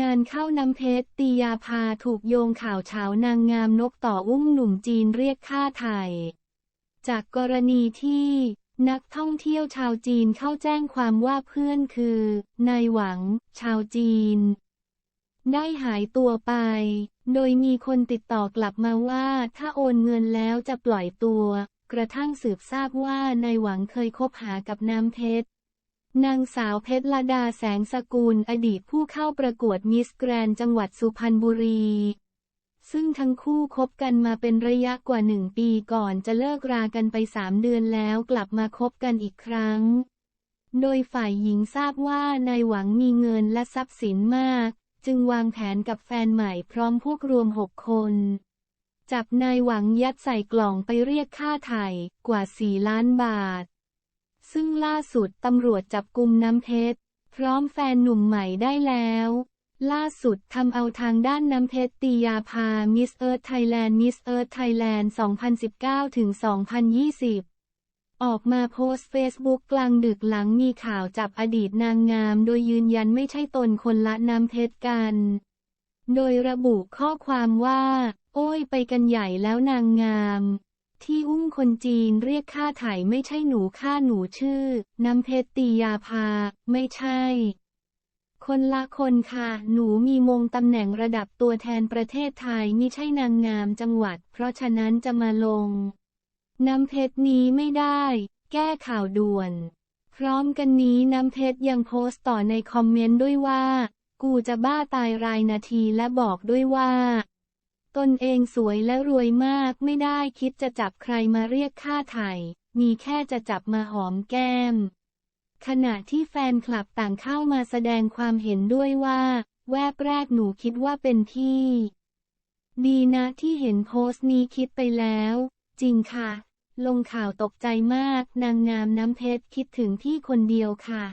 งานเข้าน้ำเพชรตียาพาถูกโยงข่าวเฉานางงามนกต่ออุ้มหนุ่มจีนเรียกค่าไถ่จากกรณีที่นักท่องเที่ยวชาวจีนเข้าแจ้งความว่าเพื่อนคือ นายหวัง ชาวจีน ได้หายตัวไป โดยมีคนติดต่อกลับมาว่าถ้าโอนเงินแล้วจะปล่อยตัว กระทั่งสืบทราบว่านายหวังเคยคบหากับน้ำเพชร นางสาวเพชรลดาแสงสกุลอดีตผู้เข้าประกวดมิสแกรนจังหวัดสุพรรณบุรี ซึ่งทั้งคู่คบกันมาเป็นระยะกว่าหนึ่งปีก่อนจะเลิกรากันไปสามเดือนแล้วกลับมาคบกันอีกครั้ง โดยฝ่ายหญิงทราบว่านายหวังมีเงินและทรัพย์สินมาก จึงวางแผนกับแฟนใหม่พร้อมพวกรวมหกคน จับนายหวังยัดใส่กล่องไปเรียกค่าไถ่กว่าสี่ล้านบาท ซึ่งล่าสุดตำรวจจับกุมน้ำเพชร พร้อมแฟนหนุ่มใหม่ได้แล้ว ล่าสุดทำเอาทางด้านน้ำเพชรตียาพามิสเอิร์ธไทยแลนด์มิสเอิร์ธไทยแลนด์2019ถึง2020ออกมาโพสต์เฟซบุ๊กกลางดึกหลังมีข่าวจับอดีตนางงาม โดยยืนยันไม่ใช่ตนคนละน้ำเพชรกัน โดยระบุข้อความว่า โอ้ยไปกันใหญ่แล้วนางงาม ที่อุ้มคนจีนเรียกค่าไถ่ไม่ใช่หนูค่าหนูชื่อ น้ำเพชรตียาพาไม่ใช่ คนละคนค่ะ หนูมีมงตำแหน่งระดับตัวแทนประเทศไทยมิใช่นางงามจังหวัด เพราะฉะนั้นจะมาลง น้ำเพชรนี้ไม่ได้ แก้ข่าวด่วน พร้อมกันนี้น้ำเพชรยังโพสต์ต่อในคอมเมนต์ด้วยว่า กูจะบ้าตายรายนาทีและบอกด้วยว่า ตนเองสวยและรวยมากไม่ได้คิดจะจับใครมาเรียกค่าไถ่มีแค่จะจับมาหอมแก้ม ขณะที่แฟนคลับต่างเข้ามาแสดงความเห็นด้วยว่า แวบแรกหนูคิดว่าเป็นพี่ ดีนะที่เห็นโพสต์นี้คิดไปแล้ว จริงค่ะ ลงข่าวตกใจมากนางงามน้ำเพชรคิดถึงพี่คนเดียวค่ะ